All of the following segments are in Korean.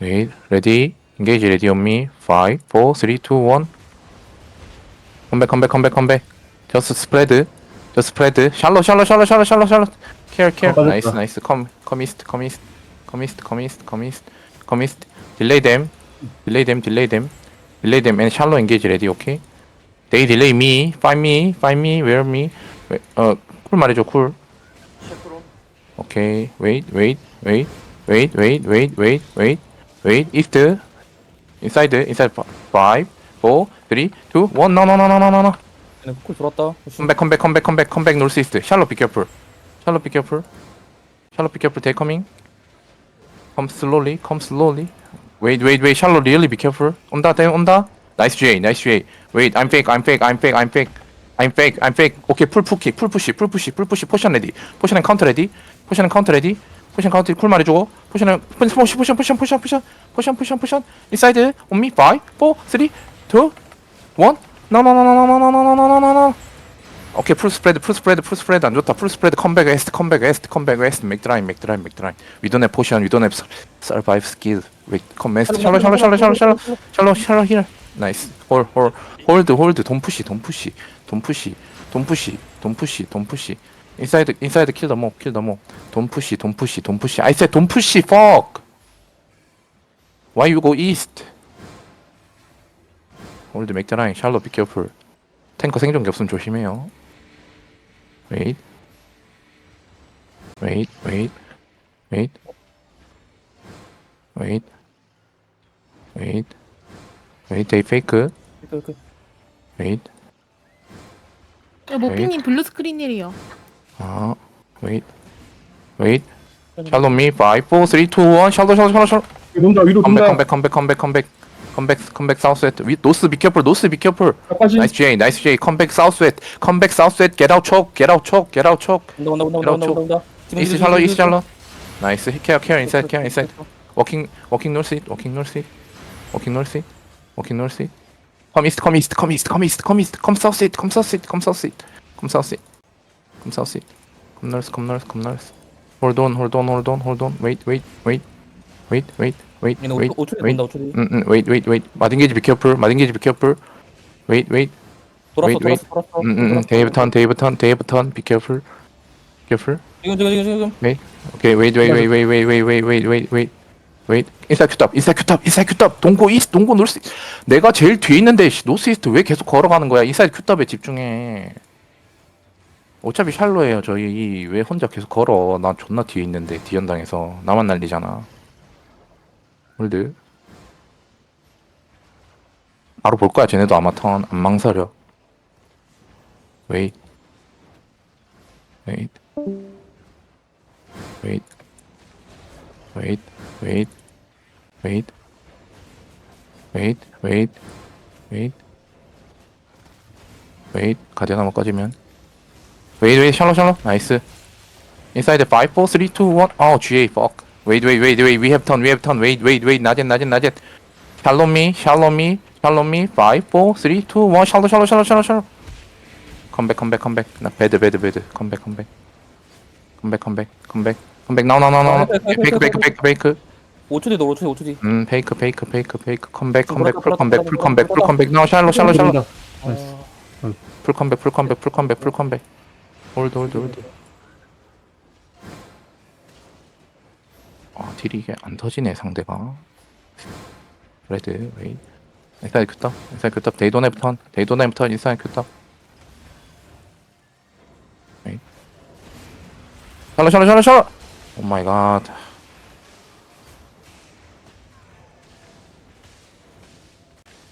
Wait, ready? Engage ready on me. 5, 4, 3, 2, 1. Come back, come back, come back, come back. Just spread. Just spread. Shallow, shallow, shallow, shallow, shallow, shallow. Care, care. 어, 나이스, 나이스. 컴, 커미스트, 커미스트. 커미스트, 커미스트, 커미스트. 커미스트. Delay them. Delay them, delay them. Delay them and shallow engage ready, okay? They delay me. Find me, find me, where me. 어, 쿨 uh, 말해줘, cool. Okay. Wait, wait, wait. Wait, wait, wait, wait, wait. Wait. East, inside, inside. Five, four, three, two, one. No, no, no, no, no, no, no. 얘네 콜 돌았다. Come back, come back, come back, come back, come back. North east. Shallow, be careful. Shallow, be careful. Shallow, be careful. They coming. Come slowly, come slowly. Wait, wait, wait. Shallow, really be careful. 온다, 대 온다. Nice J, nice J. Wait, I'm fake, I'm fake, I'm fake, I'm fake. I'm fake, I'm fake. Okay, full full kick, full push, full push, full push. 포션 레디. 포션 앤 카운터 레디. 포션 앤 카운터 레디. 포션 카운터 쿨 말해주고. 포션 앤 포션 포션 포션 포션 포션 포션 포션 포션. 인사이드 온미 5, 4, 3, 2, 1. No, no, no, no, no, no, no, no, no, no, no, no. 오케이 풀 스프레드 풀 스프레드 풀 스프레드 안 좋다 풀 스프레드 컴백 웨스트 컴백 웨스트 컴백 웨스트 맥드라인 맥드라인 맥드라인 위도네 포션 위도네 서바이브 스킬 컴 웨스트 샬로 샬로 샬로 샬로 샬로 샬로 샬로 힐 나이스 홀 홀 홀드 홀드 돈 푸시 돈 푸시 돈 푸시 돈 푸시 돈 푸시 돈 푸시 인사이드 인사이드 킬 더모 킬 더모 돈 푸시 돈 푸시 돈 푸시 I said 돈 푸시 fuck why you go east 홀드 맥드라인 샬로 be careful 탱커 생존기 없으면 조심해요 wait wait wait wait wait wait wait they fake wait 야, 모피님 블루 스크린이래요. 아, wait, wait. 샬롬 미 5, 4, 3, 2, 1. 샬롬, 샬롬, 샬롬, 샬롬. 돈다 위로 컴백, 돈다. 컴백, 컴백, 컴백, 컴백. 컴백 컴백 사우스웨트 위 노스 비켜풀 노스 비켜풀 다시. 나이스 제이 나이스 제이 컴백 사우스웨트 컴백 사우스웨트 겟아웃 촉 겟아웃 촉 겟아웃 촉 온다 온다 온다 온다 온다 온다. 지금 이스 샬러 이스 샬러 나이스 케어 케어 인사이드 케어 인사이드 워킹 워킹 노스 잇 워킹 노스 잇 워킹 노스 잇 워킹 노스 잇 컴 이스트 컴 이스트 컴 이스트 컴 이스트 컴 이스트 컴 사우스 잇컴 사우스 잇컴 사우스 잇컴 사우스 잇 come north come north come north hold on hold on hold on hold on wait wait wait wait wait wait 얘네 wait 5초 뒤에 wait 본다 5초 뒤에. 음, 음, wait, wait, wait. 마딘게이지 be careful. 마딘게이지 be careful. Wait, wait. 돌았어 wait, wait. 돌았어 돌았어. 음, 음, 음. 데이브 턴, 데이브 턴, 데이브 턴. Be careful. Careful. 지금 지금 지금 지금. Okay, wait, wait, wait, wait, wait, wait, wait, wait, wait, wait. Wait. 인사이드 큐탑, 인사이드 큐탑, 인사이드 큐탑. 동고 이스트, 동고 노스. 내가 제일 뒤에 있는데 씨, 노스 이스트 왜 계속 걸어가는 거야? 인사이드 큐탑에 집중해. 어차피 샬로예요. 저희 왜 혼자 계속 걸어? 난 존나 뒤에 있는데 디연당에서 나만 날리잖아. 홀드. 바로 볼 거야. 쟤네도 아마 턴 안 망설여. Wait. Wait. Wait. Wait. Wait. Wait. Wait. Wait. Wait. Wait. 가디언 한번 꺼지면. Wait. Wait. 샬로 샬로. 나이스. Inside 5 4 3 2 1. Oh, GA fuck. Wait. Wait. Wait. Wait. We have turn. We have turn. Wait. Wait. Wait. 낮은 낮은 낮은. Shallow me. Shallow me. Shallow me. 5 4 3 2 1. Shallow shallow shallow shallow shallow. 컴백 컴백 컴백 나 배드 배드 배드 컴백 컴백 컴백 컴백 컴백 컴백 나우 나우 나우 나우 페이크 페이크 페이크 페이크 5초 뒤에 너 5초 뒤에 5초 뒤. 음 페이크 페이크 페이크 페이크 컴백 컴백 풀 컴백 풀 컴백 풀 컴백 나우 샬로 샬로 샬로 풀 컴백 풀 컴백 풀 컴백 풀 컴백 홀드 홀드 홀드. 아 딜이 이게 안 터지네 상대가 레드 웨이. 인사이드 큐탑 인사이드 큐탑. 데이도네 턴 데이도네 턴 인사이드 큐탑. 웨이. 샬로 샬로 샬로 샬로 오 마이 갓.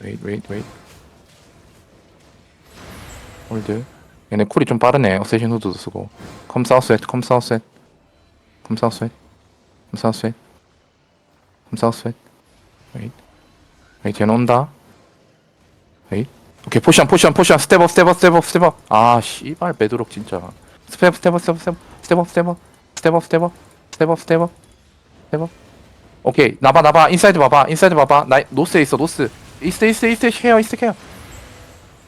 웨이 웨이 웨이. 홀드 얘네 쿨이 좀 빠르네. 어세신 후드도 쓰고. 컴 사우스앳, 컴 사우스앳. 컴 사우스앳. 컴 사우스앳. 컴 사우스앳. 웨잇. 웨잇, 얘네 온다. 웨잇. 오케이, 포션, 포션, 포션. 스텝업, 스텝업, 스텝업, 스텝업. 아, 씨발, 매드록 진짜. 스텝업, 스텝업, 스텝업, 스텝업, 스텝업. 스텝업, 스텝업. 스텝업, 스텝업. 스텝업. 오케이, 나봐, 나봐. 인사이드 봐봐. 인사이드 봐봐. 나, 노스에 있어, 노스. 이스트, 이스트, 이스트, 케어, 이스트 케어.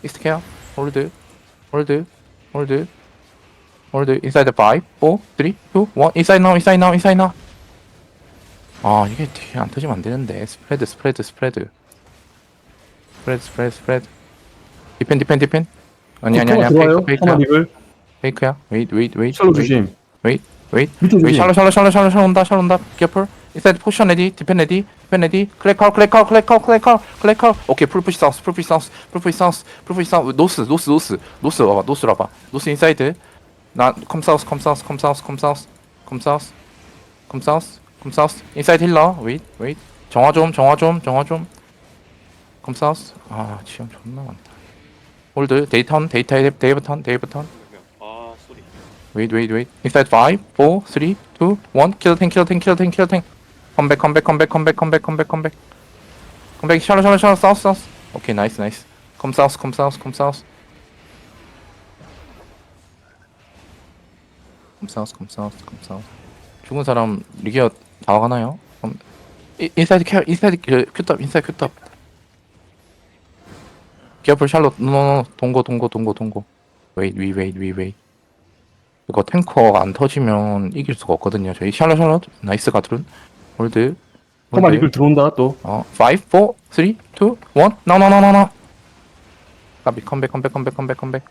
이스트 케어. 홀드. 홀드 홀드 홀드 인사이드 5 4 3 2 1 인사이드 now 인사이드 now 인사이드 now. 아 이게 뒤에 안 터지면 안 되는데. 스프레드 스프레드 스프레드 스프레드 스프레드 스프레드 디펜 디펜 디펜 아니 아니 아니야. 들어와요. 페이크 하나 페이크야. 리글. 페이크야. 웨이트 웨이트 웨이트 샬로 조심. 웨이트 웨이트 밑에 웨이 조심. 샬로 샬로 샬로 샬로 샬로 온다 샬로 온다. 케어풀 인사이드 포션 레디 디펜 레디 디펜 레디 클레이카우 클레이카우 클레이카우 클레이카우 클레이카우 오케이 풀푸시 사우스 풀푸시 사우스 풀푸시 사우스 풀푸시 사우스 노스 노스 노스 노스 와봐 노스 와봐. 노스 인사이드 나컴 사우스 컴 사우스 컴 사우스 컴 사우스 컴 사우스 컴 사우스 컴 사우스 인사이드 힐러 웨이트 웨이트 정화 좀 정화 좀 정화 좀 컴 사우스 아 지금 존나 많다. 홀드 데이턴 데이터 아 소리 Wait, wait, wait. Inside five, four, three, two, one. Kill the tank, kill the tank, come back, come back, come back. Come back, shallow, shallow, shallow, south, south. Okay, nice, nice. Come south, come south, come south. Come south, come south, come south. 죽은 사람 리기어 다 와가나요? 음, 이- inside care, inside 그, 큐탑, inside 큐탑. No, no, no. 동고, 동고, 동고, 동고. Wait, we wait, we wait. 이거 탱커 안 터지면 이길 수가 없거든요. 저희 샬롯 샬롯 나이스 가드룬 홀드 하나 리글 들어온다 또. 어 5, 4, 3, 2, 1 나나나나나 까비 컴백 컴백 컴백 컴백 컴백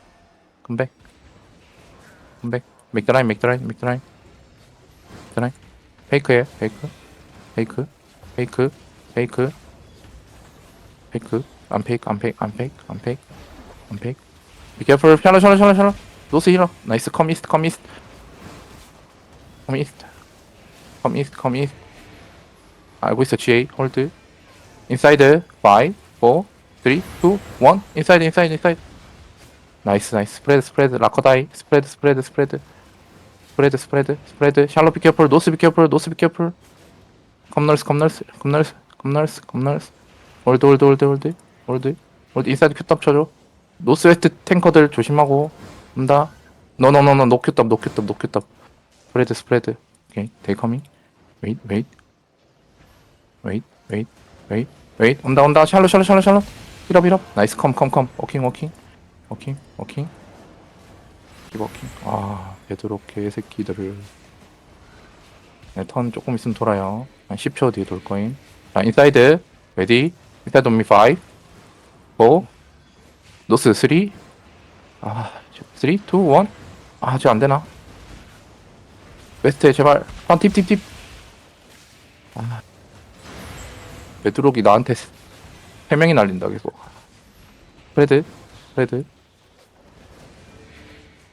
컴백 컴백 맥드라인 맥드라인 맥드라인 맥드라인 페이크에 페이크 페이크 페이크 페이크 페이크 안 페이크 안 페이크 안 페이크 안 페이크 안 페이크 Be careful. 샬롯 샬롯 샬롯 샬롯 노스 힐러 나이스 컴 이스트 컴 이스트 컴 이스트 컴 이스트 컴 이스트 알고 있어 GA 홀드 인사이드 5 4 3 2 1 인사이드 인사이드 인사이드 나이스 나이스. 스프레드 스프레드. 라커다이. 스프레드 스프레드 스프레드. 스프레드 스프레드 스프레드. 샬롯 비케어풀 노스 비케어풀 노스 비케어풀 컴널스 컴널스 컴널스 컴널스 컴널스. 홀드 홀드 홀드 홀드 홀드 홀드 인사이드 큐탑 쳐줘. 노스 웨스트 탱커들 조심하고. 온다. 노노노노 노큐탑 노큐탑 노큐탑 스프레드 스프레드. 오케이. 데이 커밍 웨이트 웨이트 웨이트 웨이트 온다 온다. 샬로 샬로 샬로 샬로 힐업 힐업. 나이스. 컴 컴컴. 워킹 워킹. 워킹 워킹. 워킹 아 베드로 개새끼들을. 네, 턴 조금 있으면 돌아요. 한 10초 뒤에 돌 거임. 자 인사이드. 레디. 인사이드 온미 5 4 노스 3 아 3 2 1 아, 저 안 되나? 웨스트에 제발. 한팁팁 팁. 아. 베드록이 나한테 세- 세 명이 날린다 계속. 스프레드, 스프레드,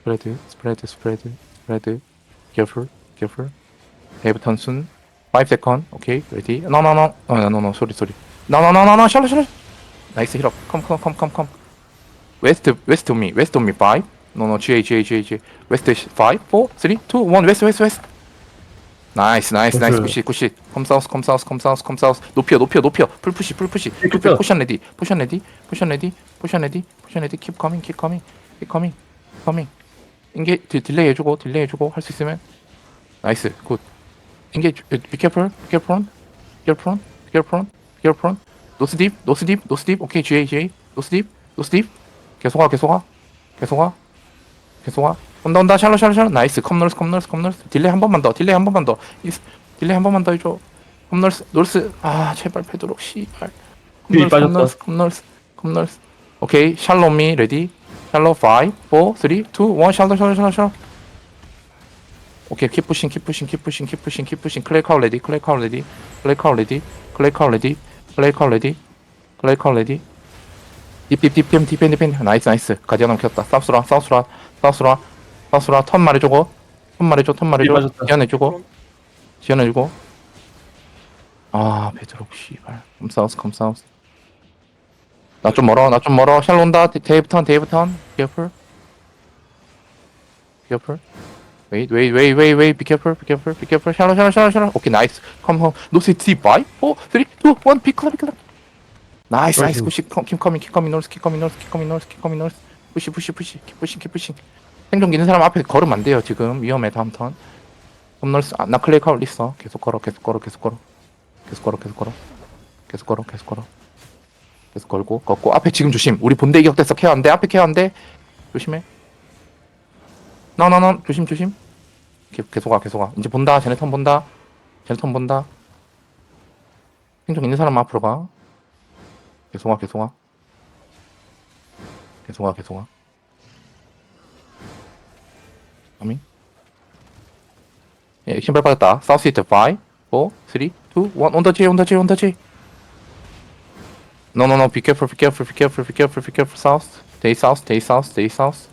스프레드, 스프레드, 스프레드, 스프레드. Careful, careful. 데이브턴 순. 5 second. 오케이. 어, sorry. No, no, no, no, no. 샬롯, 샬롯. 나이스 힐업. Come, come, come, come, come. West, west of me, west of me. 5. No, no. GA, GA, GA, GA. West 5, 4, 3, 2, 1. West, west, west. 나이스 나이스 나이스. 굿시 굿시 컴 사우스 컴 사우스 컴 사우스 컴 사우스. 높여 높여 높여. 풀 푸시 풀 푸시. 풀 높여. 포션 레디 포션 레디 포션 레디 포션 레디 포션 레디. 킵 커밍 킵 커밍 킵 커밍 커밍 인게 딜- 딜레이 해주고 딜레이 해주고 할 수 있으면. 나이스 굿. 인게 비케풀 비케풀 비케풀 비케풀 노스 딥 노스 딥 노스 딥. 오케이 GA GA 노스 딥 노스 딥. 계속 와 계속 와 계속 와 계속 와 온다 온다 샬로 샬로 샬로 나이스. 컴널스 컴널스 컴널스 딜레이 한 번만 더 딜레이 한 번만 더. 이스- 딜레이 한 번만 더 해줘. 컴널스 놀스 아 제발 페도록 씨발. 뒤에 컴널스 빠졌다. 컴널스 컴널스 컴널스 오케이. 샬로 미 레디. 샬로 5 4 3 2 1 샬로 샬로 샬로 샬로 오케이. 킵 푸싱 킵 푸싱 킵 푸싱 킵 푸싱 킵 푸싱 클레이 카우 레디 클레이 카우 레디 클레이 카우 레디 클레이 카우 레디 클레이 카우 레디 클레이 카우 레디 딥딥딥 디펜 디펜 나이스 나이스. 가디언 켰다. 사우스라 사우스라 사우스라 사우스라 턴 말해주고. 턴 말해줘 턴 말해줘. 맞았다. 지원해주고. 지원해주고. 아 베드록 씨발. 컴 사우스 컴 사우스 나 좀 멀어 나 좀 멀어. 샬로 온다. 데- 데이브 턴 데이브 턴. Wait wait wait wait be careful be careful be careful. 샬로 샬로 샬로 샬로 오케이 나이스. Home. 노스 티5 4 3 2 1 피클라 피클라 나이스 나이스. 푸시 킴 커밍 킴 커밍 노스 킴 커밍 노스 킴 커밍 노스 킴 커밍 노스 푸시 푸시 푸시 킵 푸시 킵 푸시 생존기 있는 사람 앞에 걸으면 안 돼요 지금. 위험해 다음 턴. 홈널스 아, 나 클레이 카울 있어. 계속 걸어 계속 걸어 계속 걸어. 계속 걸어 계속 걸어. 계속 걸어 계속 걸어. 계속 걸고 걷고. 앞에 지금 조심. 우리 본대 이격돼서 케어 안돼. 앞에 케어 안돼. 조심해. 나나나 조심 조심. 계- 계속 와 계속 와. 이제 본다. 쟤네 턴 본다. 쟤네 턴 본다. 생존 있는 사람 앞으로 가. 계속 와, 계속 와. 계속 와, 계속 와. 아미. 예, 신발 받았다. 사우스 이트 5, 4, 3, 2, 1. 온더 J, 온더 J, 온더 J. No, no, no. Be careful, be careful, be careful, be careful, be careful. South. Stay south, stay south, stay south.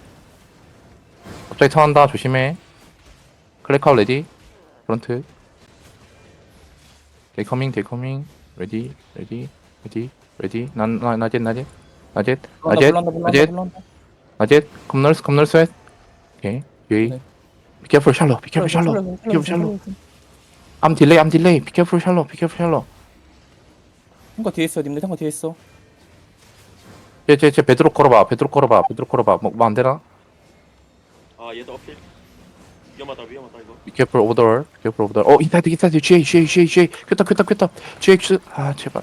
갑자기 턴한다. 조심해. 클래카우 레디. 프런트. They coming, they coming. Ready, ready, ready, ready. 난, 나, 나젯, 나젯. 나젯, 나젯, 나젯, 나젯. 컴널스, 컴널스 웨. 오케이. 유이. 네. Be careful, shallow. Be careful, shallow. Be careful, shallow. I'm delay, I'm delay. Be careful, shallow. Be careful, shallow. 한거 뒤에 있어 님들 한거 뒤에 있어 쟤, 쟤, 쟤 베드로 걸어봐. 베드로 걸어봐. 베드로 걸어봐. 뭐, 뭐안 되나? 아 얘도 어필 위험하다 위험하다 이거 Be careful over there. Be careful over there. 어, 인사이드, 인사이드. J, J, J, J. 큐다, 큐다, 큐다. J, X. 아, 제발.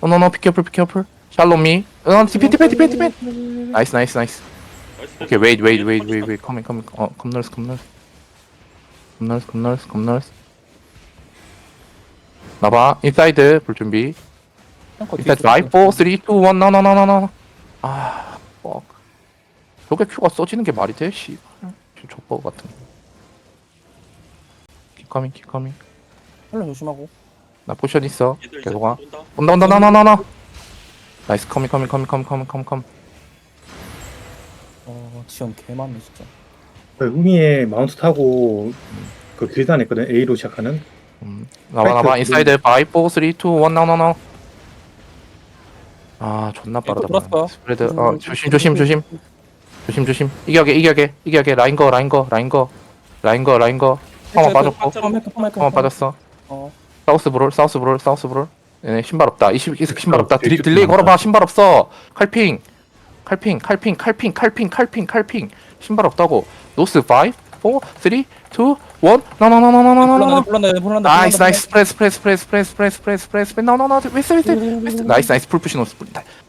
어, no, no. Be careful, be careful. Shallow me. 어, 디펜, 디펜, 디펜, 디펜. 나이스, 나이스, 나이스. Okay, wait, wait, wait, wait, wait. Coming, coming. Oh, come north, come north. Come north, come north, come north. 나봐. 인사이드 볼 준비. 일단 drive 4, 3, 2, 1. No, no, no, no, no. 아, fuck. 저게 큐가 써지는 게 말이 돼? 씨. 지금 족보 같은. Keep coming, keep coming. 헬로 조심하고. 나 포션 있어. 계속 와. 온다, 온다, 온다, 온다, 온다. 나이스, coming, coming, coming, coming, coming, coming, coming. 어 지원 개 많네 진짜 그 의미에 마운트 타고 그 길단 했거든 A로 시작하는 음, 나와, 파이트 나와. 인사이드 5, 4, 3, 2, 1. No, no, no. 아, 존나 빠르다. 돌았어. 스프레드. 어, 조심, 조심, 조심. 조심, 조심. 이겨게, 이겨게, 이겨게. 라인 거, 라인 거, 라인 거. 라인 거, 라인 거. 한번 빠졌고. 펌 해크 펌 해크 한번 빠졌어. 어 사우스 브롤, 사우스 브롤, 사우스 브롤. 얘네 신발 없다. 20, 계속 신발 어, 없다. 딜, 딜레이 걸어봐. 신발 없어. 칼핑. 칼핑, 칼핑, 칼핑, 칼핑, 칼핑, 칼핑. 신발 없다고. 노스 5, 4, 3, 2, 1. 나나나나나나나나. 불난다 불난다 불난다 나이스 나이스. 스프레스 스프레스 스프레스 스프레스 스프레스 스프레스 스프레스 나나나 웨스트 웨스트 웨스트. 나이스 나이스. 풀 푸시 노스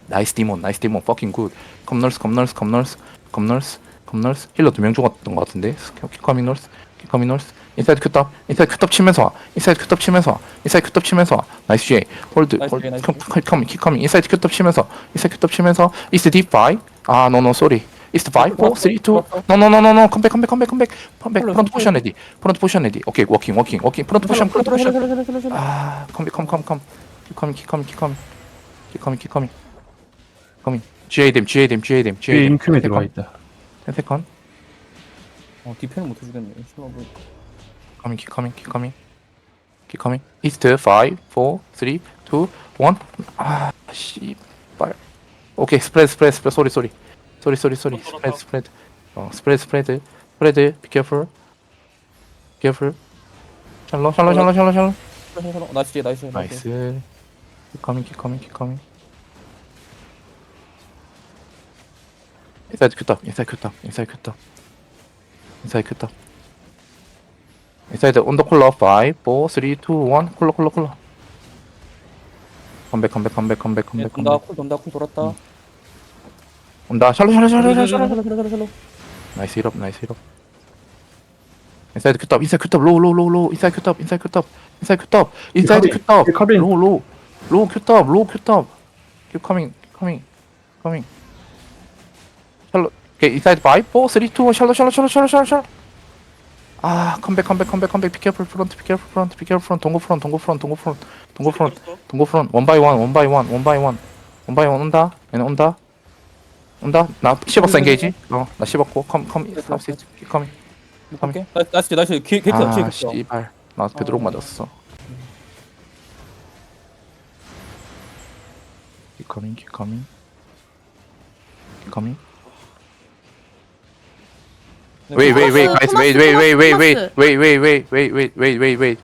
나이스 디몬 나이스 디몬. 퍼킹 굿 컴널스 컴널스 컴널스 컴널스 컴널스. 힐러 두 명 죽었던 것 같은데. 키커밍 널스 키커밍 널스 인사이드 큐탑 인사이드 큐탑 치면서 와. 인사이드 큐탑 치면서 와. 인사이드 큐탑 치면서 와. 나이스 제이 홀드 나이스 홀드. 제이, 나이스 키커밍 키커밍 인사이드 큐탑 치면서 인사이드 큐탑 치면서 이스 딥 파이 아 노노 쏘리 이스트 5 4 3 2 노노노노노 컴백 컴백 컴백 컴백 컴백 프론트 포션 레디 프론트 포션 레디 오케이 워킹 워킹 워킹 프론트 포션 프론트 포션 아 컴백 컴컴컴 컴컴 컴컴 컴컴 GA 됨 GA 됨 GA 됨 뒤에 GA 됨 인큐에 들어와 있다. 10세컨 어 디펜을 못 해주겠네. 심하고 커밍 키 커밍 키 커밍 키 커밍 이스트 5 4 3 2 1 아, 씨발. 오케이, 스프레드, 스프레드, 스프레드, 소리, 소리. 소리, 소리, 소리. 스프레드, 스프레드. 어, 스프레드, 스프레드. 스프레드, be careful. careful. 샬로, 샬로, 샬로, 샬로, 샬로. 나이스 뒤에 나이스 나이스. keep coming, keep coming, keep coming. 인사이드 큐탑, 인사이드 큐탑, 인사이드 큐탑. 인사이드 큐탑. 인사이드 온더 콜러 5, 4, 3, 2, 1. 콜러, 콜러, 콜러. 컴백, 컴백, 컴백, 컴백, 네, 컴백, 돈다 컴백. 쿨 돈다 쿨 돌았다 음. 온다. 샬로, 샬로, 샬로, 샬로, 샬로. 샬로 샬로 샬로 나이스 힐업 나이스 힐업 인사이드 큐탑 인사이드 큐탑 로우 로우 로우 로우 인사이드 큐탑 인사이드 큐탑 인사이드 큐탑 인사이드 커밍, 큐탑 커밍. 로우 로우 로우 큐탑 로우 큐탑 keep coming coming coming 샬로 오케이 인사이드 5 4 3 2 1 샬로 샬로 샬로 샬로 샬로 샬로 아 컴백 컴백 컴백 컴백 비케어풀 프론트 비케어풀 프론트 비케어풀 프론트 동고 프론트 동고 프론트 동고 프론트 동고 프론트 동고 프론트 원 바이 원, 원 바이 원, 원 바이 원, 원 바이 원 온다. 얘는 온다. 온다. 나 씹었어 엔게이지. 어, 나 씹었고 컴, 컴, 사우스 컴. 오케이 나이스 나이스 기타 아, 씨발. 나 베드록 맞았어. Keep coming, keep coming. Keep coming. Wait, wait, wait, guys, wait, wait, wait, wait, wait, wait, wait, wait, wait, wait, wait, wait, wait.